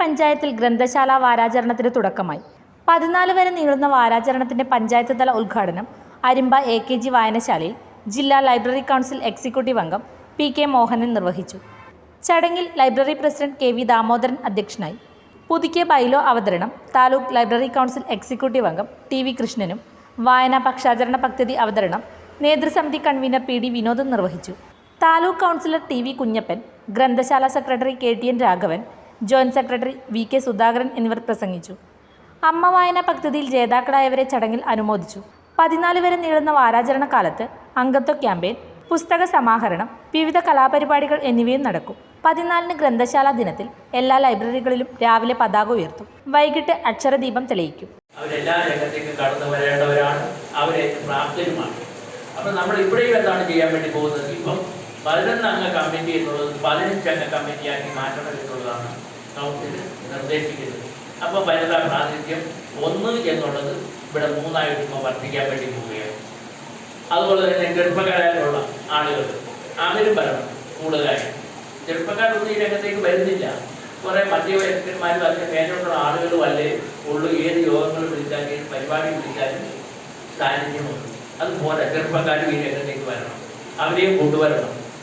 പഞ്ചായത്തിൽ ഗ്രന്ഥശാല വാരാചരണത്തിന് തുടക്കമായി. പതിനാല് വരെ നീളുന്ന വാരാചരണത്തിന്റെ പഞ്ചായത്ത് തല ഉദ്ഘാടനം അരിമ്പ എ കെ ജി വായനശാലയിൽ ജില്ലാ ലൈബ്രറി കൗൺസിൽ എക്സിക്യൂട്ടീവ് അംഗം പി കെ മോഹനൻ നിർവഹിച്ചു. ചടങ്ങിൽ library president K V Damodaran അധ്യക്ഷനായി. പുതുക്കിയ ബൈലോ അവതരണം താലൂക്ക് ലൈബ്രറി കൗൺസിൽ എക്സിക്യൂട്ടീവ് അംഗം ടി വി കൃഷ്ണനും വായനാ പക്ഷാചരണ പദ്ധതി അവതരണം നേതൃസമിതി കൺവീനർ പി ഡി വിനോദൻ നിർവഹിച്ചു. Taluk councillor T V Kunhappan ഗ്രന്ഥശാല secretary K T N Raghavan joint secretary V K Sudhakaran എന്നിവർ പ്രസംഗിച്ചു. അമ്മ വായന പദ്ധതിയിൽ ജേതാക്കളായവരെ ചടങ്ങിൽ അനുമോദിച്ചു. പതിനാല് വരെ നീളുന്ന വാരാചരണ കാലത്ത് അംഗത്വ ക്യാമ്പയിൻ പുസ്തക സമാഹരണം വിവിധ കലാപരിപാടികൾ എന്നിവയും നടക്കും. പതിനാലിന് ഗ്രന്ഥശാല ദിനത്തിൽ എല്ലാ ലൈബ്രറികളിലും രാവിലെ പതാക ഉയർത്തും. വൈകിട്ട് അക്ഷരദീപം തെളിയിക്കും. അവരെല്ലാ രംഗത്തേക്കും കടന്നു വരേണ്ടവരാണ്. അവരെ പ്രാപ്തരുമാണ്. അപ്പം നമ്മൾ ഇവിടെയും എന്താണ് ചെയ്യാൻ വേണ്ടി പോകുന്നത്? ഇപ്പം പതിനൊന്ന് അംഗ കമ്മിറ്റി എന്നുള്ളത് പതിനഞ്ച് അംഗ കമ്മിറ്റിയാക്കി മാറ്റണം എന്നുള്ളതാണ് കൗൺസിൽ നിർദ്ദേശിക്കുന്നത്. അപ്പോൾ വനിതാ പ്രാതിനിധ്യം ഒന്ന് എന്നുള്ളത് ഇവിടെ മൂന്നായിട്ട് ഇപ്പോൾ വർദ്ധിക്കാൻ വേണ്ടി പോവുകയാണ്. അതുപോലെ തന്നെ ഗർഭകാലുള്ള ആളുകൾ അവരും വരണം കൂടുതലായി. ചെറുപ്പക്കാരൊന്നും ഈ രംഗത്തേക്ക് വരുന്നില്ല. കുറേ മധ്യവയസ്കന്മാരും അതിന് പേരോട്ടുള്ള ആളുകളും അല്ലേ ഉള്ളു. ഏത് യോഗങ്ങൾ വിളിച്ചാലും ഏത് പരിപാടി വിളിച്ചാലും സാന്നിധ്യമുണ്ട്. അതുപോലെ ചെറുപ്പക്കാരും ഈ രംഗത്തേക്ക് വരണം. അവരെയും കൊണ്ടുവരണം.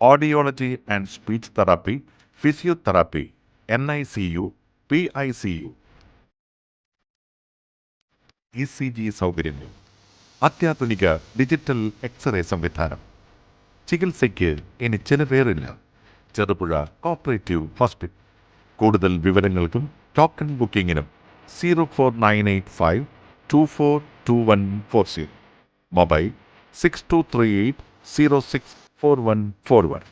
audiology and speech therapy physiotherapy N I C U P I C U E C G സൗകര്യങ്ങൾ. അത്യാധുനിക ഡിജിറ്റൽ എക്സ്റേ സംവിധാനം. ചികിത്സയ്ക്ക് ഇനി ചിലവേറില്ല ചെറുപുഴ കോപ്പറേറ്റീവ് ഹോസ്പിറ്റൽ. കൂടുതൽ വിവരങ്ങൾക്കും token ബുക്കിംഗിനും zero four nine eight five two four two one four zero. Mobile six two three eight zero six four one four one